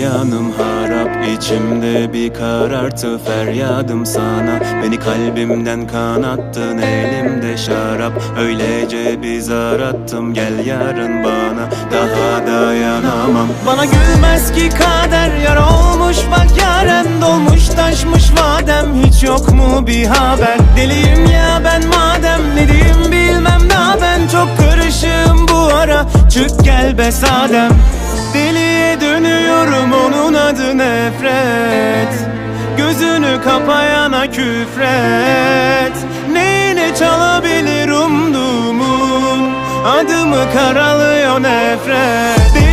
Canım harap içimde bir karartı feryadım sana. Beni kalbimden kanattın elimde şarap. Öylece bir zar attım gel yarın bana. Daha dayanamam. Bana gülmez ki kader yar olmuş bak yaren Dolmuş taşmış vadem hiç yok mu bir haber? Deliyim ya ben madem ne diyeyim bilmem. Daha ben Çok karışığım bu ara. Çık gel be sadem. Deliye dönüyorum onun adı nefret. Gözünü kapayana küfret. Neyine çalabilir umduğumun? Adımı karalıyor nefret